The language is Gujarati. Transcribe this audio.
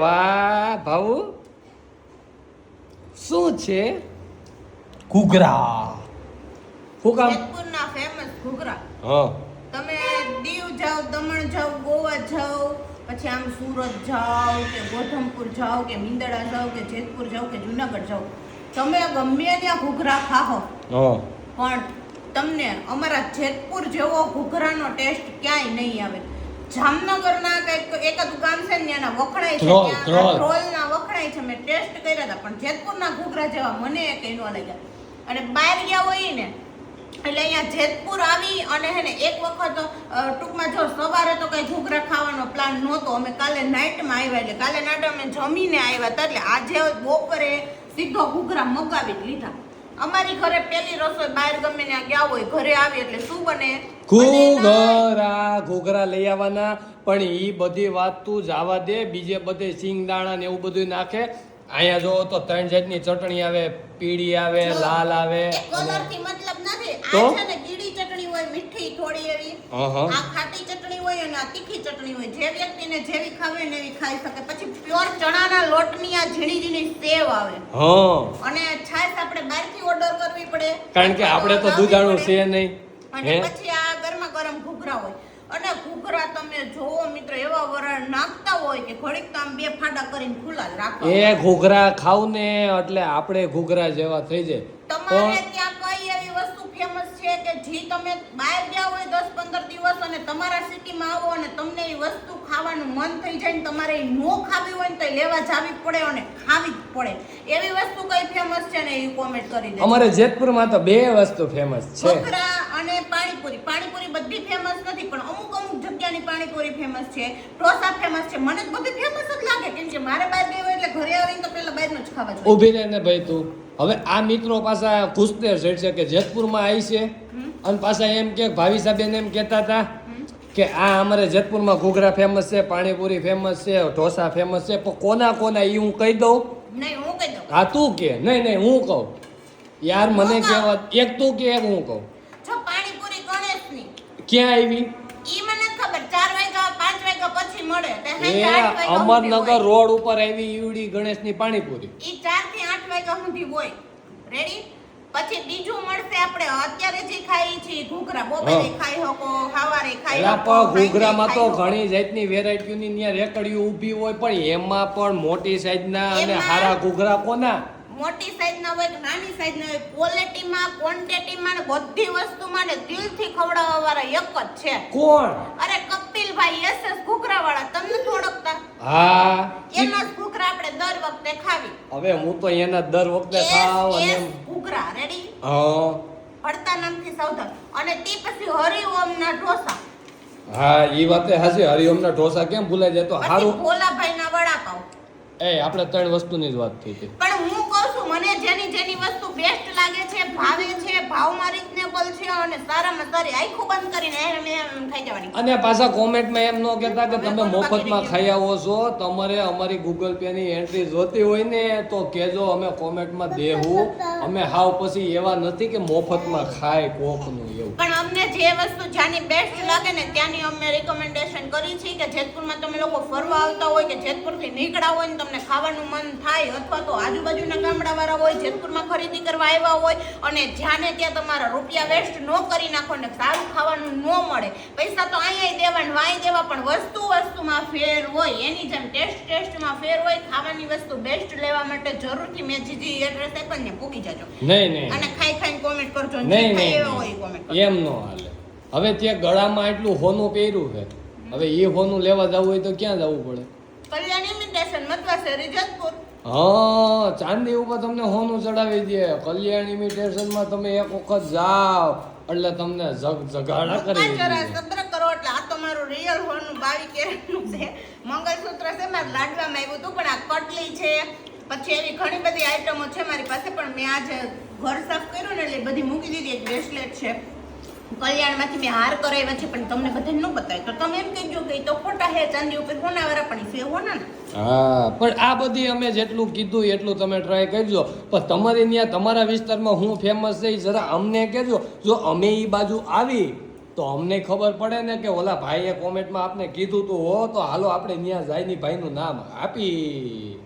વાહ ભાઉ. શું છે? ઘૂઘરા. શું કામ જેતપુરના ફેમસ ઘૂઘરા. હા. તમે દીવ જાવ દમણ જાવ ગોવા જાવ પછી આમ સુરત જાવ કે ગોધમપુર જાઓ કે મિંદડા જાઓ કે જેતપુર જાઓ કે જુનાગઢ જાઓ તમે ગમે ત્યાં ઘૂઘરા ખાઓ હા. પણ તમને અમારા જેતપુર જેવો ઘૂઘરાનો ટેસ્ટ ક્યાંય નહીં આવે. જામનગરના કંઈક એકાદું ગામ છે ને ત્યાંના વખણાય છે ધ્રોલ. વખણાય છે. મેં ટેસ્ટ કર્યા હતા પણ જેતપુરના ઘૂઘરા જેવા મને એક એનો લાગ્યા. અને બહાર ગયા હોય ને એટલે અહીંયા જેતપુર આવી અને હે ને એક વખત ટૂંકમાં જો સવારે તો કઈ ઘૂઘરા ખાવાનો પ્લાન નહોતો. અમે કાલે નાઇટમાં આવ્યા એટલે કાલે નાઇટ અમે જમીને આવ્યા હતા એટલે આજે બપોરે સીધો ઘૂઘરા મગાવી જ લીધા. અમારી ઘરે પેલી રસોઈ બહાર ગમે ત્યાં ગયા હોય ઘરે આવી એટલે શું બને. ઘૂઘરા ઘૂઘરા લઈ આવવાના પણ ઈ બધી વાત તું જવા દે બીજે બધે સિંગદાણા ને એવું બધું નાખે અહીંયા જો તો ત્રણ જાતની ચટણી આવે પીળી આવે લાલ આવે કલરથી મતલબ નથી? આ છે ને મીઠી થોડી એવી. આ ખાટી ચટણી હોય અને આ તીખી ચટણી હોય. જે વ્યક્તિને જેવી ખાવે ને એવી ખાઈ શકે. પછી પ્યોર ચણાના લોટની આ ઝીણી ઝીણી સેવ આવે. અને છાશ આપણે બહારથી ઓર્ડર કરવી પડે. કારણ કે આપણે તો દૂધાણું છે નહીં. અને પછી આ ગરમા ગરમ ઘૂઘરા હોય. અને ઘૂઘરા તમે જોવો મિત્ર એવા વરણ નાખતા હોય કે ઘડીક તો આમ બે ફાડા કરીને ખુલ્લા રાખો એ ઘૂઘરા ખાવ ને એટલે આપણે ઘૂઘરા જેવા થઈ જાય. તમારે ત્યાં કઈ એવી વસ્તુ ફેમસ છે કે જે તમે બહાર ગયા હોય દસ પંદર દિવસ અને તમારા સિટીમાં આવો અને તમને એ વસ્તુ ખાવાનું મન થઈ જાય ને તમારે એ નો ખાવી હોય ને તો લેવા જાવી પડે અને ખાવી જ પડે. એવી વસ્તુ કઈ ફેમસ છે ને એ કોમેન્ટ કરી દે અમારે જેતપુરમાં તો બે વસ્તુ ફેમસ છે. ઢોકળા અને પાણીપુરી. પાણીપુરી બધી ફેમસ નથી પણ અમુક અમુક જગ્યાની પાણીપુરી ફેમસ છે. ઢોસા ફેમસ છે. મને તો બધી ફેમસ જ લાગે કેમ કે મારે બહાર ગઈ હોય એટલે ઘરે આવીને તો પેલા બહારનું જ ખાવા જોઈએ ઊભી રહે ને ભાઈ તું. હવે આ મિત્રો પાછા ઘૂસતે છે કે જેતપુરમાં આવી છે. અને પાછા એમ કે ભાવી સાહેબ એમ કહેતા હતા કે આ અમારે જેતપુરમાં ઘૂઘરા ફેમસ છે પાણીપુરી ફેમસ છે ઢોસા ફેમસ છે પણ કોના કોના એ હું કહી દઉં? નહીં હું તું કે. નહીં નહીં હું કહું. યાર મને કહેવા એક તું કે એક હું કહું. ક્યાં આવી ઈ મને નથી ખબર ચાર વાગ્યા પાંચ વાગ્યા પછી મળે. એ અમરનગર. રોડ ઉપર આવી ઈવડી ગણેશની પાણીપુરી. ઈ ચારથી આઠ વાગ્યા સુધી હોય. રેડી પછી બીજું મળશે આપણે. અત્યારે જે ખાઈ છે ઘૂઘરા. બપોરે ખાઈ હકો સવારે ખાઈ હકો ઘૂઘરામાં તો. ઘણી જાતની વેરાયટીની ત્યાં રેકડીઓ ઊભી હોય પણ એમાં પણ મોટી સાઈઝના અને હારા ઘૂઘરા કોના? મોટી સાઈઝ ના હોય કે નાની સાઈઝ ના હોય ક્વોલિટીમાં ક્વોન્ટિટીમાં ને બધી વસ્તુમાં ને દિલથી ખવડાવવા વાળા એક જ છે. કોણ? અરે કપિલભાઈ એસ એસ ઘૂઘરા વાળા તમને ઓળખતા? હા. એના ઘૂઘરા આપણે દર વખતે ખાવી. હવે હું તો એના દર વખતે ખાવ અને કુકરા રેડી હા. પડતા નામથી સૌધર અને તે પછી હરિઓમના ઢોસા. હા ઈ વાતે હાજી હરિઓમના ઢોસા કેમ ભૂલાઈ જાય તો પછી ના ભોલાભાઈના વડાપાવ એ આપણે ત્રણ વસ્તુની જ વાત થઈ હતી પણ હું કહું છું મને જેની જેની વસ્તુ બેસ્ટ લાગે છે ભાવે છે ભાવમાં રીઝનેબલ છે અને સારામાં સારી આખું બંધ કરીને એમ ખાઈ જવાની. અને પાછા કોમેન્ટમાં એમ ન કહેતા કે તમે મફતમાં ખાઈ આવો છો. તમારે અમારી ગૂગલ પે ની એન્ટ્રી જોતી હોય ને તો કહેજો અમે કોમેન્ટમાં દેવું અમે હાવ પછી એવા નથી કે મફતમાં ખાય કોકનું એવું. અમને જે વસ્તુ જ્યાંની બેસ્ટ લાગે ને ત્યાંની અમે રિકમેન્ડેશન કરી છે કે જેતપુરમાં તમે લોકો ફરવા આવતા હોય કે જેતપુરથી નીકળ્યા હોય ને તમને ખાવાનું મન થાય અથવા તો આજુબાજુના ગામડાવાળા હોય જેતપુરમાં ખરીદી કરવા આવ્યા હોય અને જ્યાં ને ત્યાં તમારા રૂપિયા વેસ્ટ ન કરી નાખો ને સારું ખાવાનું ન મળે. પૈસા તો અહીંયા દેવા ને વાંઈ દેવા પણ વસ્તુ વસ્તુમાં ફેર હોય એની જેમ ટેસ્ટ ટેસ્ટમાં ફેર હોય ખાવાની વસ્તુ બેસ્ટ લેવા માટે જરૂરથી મેં જીજી એડ્રેસ આપ્યા ને પૂકી જાજો. નહીં નહીં. અને કોમેન્ટ કરજો નહીં. એમ નો હાલે. હવે ત્યાં ગળામાં એટલું હોનું પહેર્યું છે. હવે એ હોનું લેવા જવું હોય તો ક્યાં જવું પડે? કલ્યાણ ઇમિટેશન મતવા શેરી હા ચાંદી ઉપર તમને હોનું ચડાવી દે. કલ્યાણ ઇમિટેશનમાં તમે એક વખત જાઓ. એટલે તમને જગ જગાડા કરી સત્ર કરો એટલે આ તો મારું રિયલ હોનું બાવી કેરેટનું છે. મંગળસૂત્ર છે મારે લાડવામાં આવ્યું હતું પણ આ કટલી છે. પછી એવી ઘણી બધી આઈટમો છે મારી પાસે, પણ મેં આજે ઘર સાફ કર્યું ને એટલે બધી મૂકી દીધી. એક બ્રેસલેટ છે. કલ્યાણમાંથી મેં હાર કરાવ્યા છે, પણ તમને બધાને ન બતાય. તો તમે એમ કહેજો કે તો ખોટા હે ચાંદી ઉપર હોનાવાળા, પણ છે હોના ને. હા, પણ આ બધી અમે જેટલું કીધું એટલું તમે ટ્રાય કરજો. પણ તમારી ત્યાં તમારા વિસ્તારમાં હું ફેમસ છે જરા અમને કહેજો. જો અમે એ બાજુ આવી, તો અમને ખબર પડે ને કે ઓલા ભાઈએ કોમેન્ટમાં આપને કીધું તું હો, તો હાલો આપણે ત્યાં જાયની ભાઈનું નામ આપી.